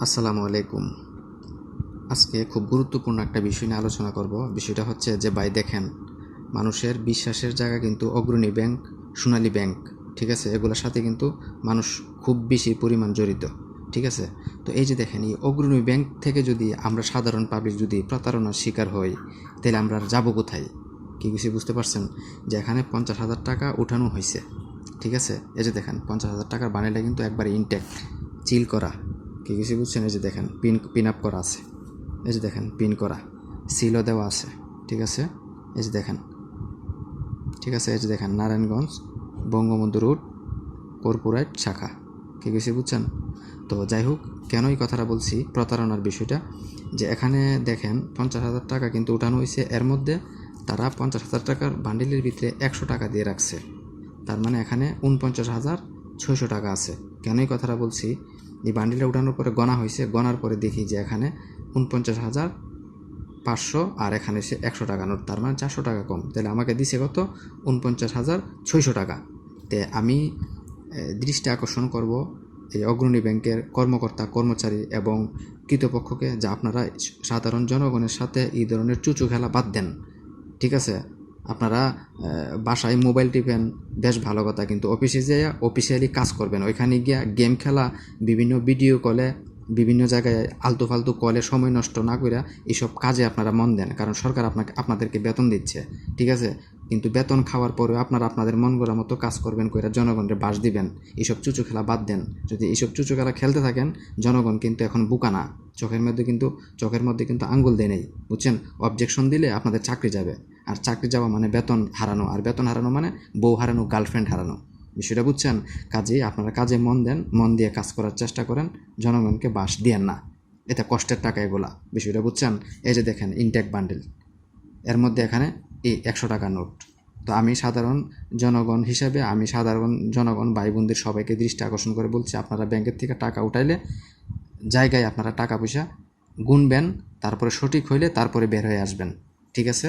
আসসালামু আলাইকুম। আজকে খুব গুরুত্বপূর্ণ একটা বিষয় নিয়ে আলোচনা করব। বিষয়টা হচ্ছে যে, ভাই দেখেন, মানুষের বিশ্বাসের জায়গা কিন্তু অগ্রণী ব্যাংক, সোনালী ব্যাংক, ঠিক আছে? এগুলোর সাথে কিন্তু মানুষ খুব বেশি পরিমাণ জড়িত, ঠিক আছে? তো এই যে দেখেন, এই অগ্রণী ব্যাংক থেকে যদি আমরা সাধারণ পাবলিক যদি প্রতারণার শিকার হই, তাহলে আমরা যাব কোথায়? কি কিছু বুঝতে পারছেন? যে এখানে পঞ্চাশ হাজার টাকা উঠানো হয়েছে ঠিক আছে? এই যে দেখেন, পঞ্চাশ হাজার টাকার বানিটা কিন্তু একবারে ইনটেক চিল করা কি কিছু বুঝছেন? এই যে দেখেন পিন পিন আপ করা আছে। এই যে দেখেন পিন করা। সিলও দেওয়া আছে, ঠিক আছে? এই যে দেখেন, ঠিক আছে? এই যে দেখেন, নারায়ণগঞ্জ, বঙ্গবন্ধু রোড, কর্পোরেট শাখা। কি কিছু বুঝছেন? তো যাই হোক, কেন এই কথাটা বলছি? প্রতারণার বিষয়টা, যে এখানে দেখেন, পঞ্চাশ হাজার টাকা কিন্তু উঠানো হয়েছে। এর মধ্যে তারা পঞ্চাশ হাজার টাকার বান্ডিলের ভিতরে একশো টাকা দিয়ে রাখছে। তার মানে এখানে উনপঞ্চাশ হাজার ছয়শো টাকা আছে। কেন এই কথাটা বলছি, এই বান্ডিলটা উঠানোর পরে গণা হয়েছে। গণার পরে দেখি যে এখানে উনপঞ্চাশ হাজার পাঁচশো আর এখানে সে একশো টাকা নোট, তার মানে চারশো টাকা কম। তাহলে আমাকে দিছে কত? উনপঞ্চাশ হাজার ছয়শো টাকা। তে আমি দৃষ্টি আকর্ষণ করব এই অগ্রণী ব্যাংকের কর্মকর্তা, কর্মচারী এবং কৃতপক্ষকে, যা আপনারা সাধারণ জনগণের সাথে এই ধরনের চুচু খেলা বাদ দেন। ঠিক আছে? আপনারা বাসায় মোবাইল টিপেন, বেশ ভালো কথা। কিন্তু অফিসে যেয়ে অফিসিয়ালি কাজ করবেন। ওইখানে গিয়া গেম খেলা, বিভিন্ন ভিডিও কলে বিভিন্ন জায়গায় আলতু ফালতু কলে সময় নষ্ট না করে এইসব কাজে আপনারা মন দেন। কারণ সরকার আপনাকে, আপনাদেরকে বেতন দিচ্ছে। ঠিক আছে? কিন্তু বেতন খাওয়ার পরেও আপনারা আপনাদের মন করার মতো কাজ করবেন কইরা জনগণের বাস দিবেন। এইসব চুচু খেলা বাদ দেন। যদি এইসব চুচু খেলা খেলতে থাকেন, জনগণ কিন্তু এখন বুকা না। চোখের মধ্যে কিন্তু, চোখের মধ্যে কিন্তু আঙ্গুল দেয় নেই। বুঝছেন? অবজেকশন দিলে আপনাদের চাকরি যাবে। আর চাকরি যাওয়া মানে বেতন হারানো, আর বেতন হারানো মানে বউ হারানো গার্লফ্রেন্ড হারানো। বিষয়টা বুঝছেন? কাজেই আপনারা কাজে মন দেন, মন দিয়ে কাজ করার চেষ্টা করেন, জনগণকে বাস দিয়েন না। এটা কষ্টের টাকা এগুলা, বিষয়টা বুঝছেন? এই যে দেখেন ইনটেক বান্ডেল এর মধ্যে এখানে এই একশো টাকা নোট। তো আমি সাধারণ জনগণ হিসাবে, আমি সাধারণ জনগণ ভাই বোনদের সবাইকে দৃষ্টি আকর্ষণ করে বলছি, আপনারা ব্যাংকের থেকে টাকা উঠাইলে জায়গায় আপনারা টাকা পয়সা গুনবেন, তারপরে সঠিক হইলে তারপরে বের হয়ে আসবেন। ঠিক আছে?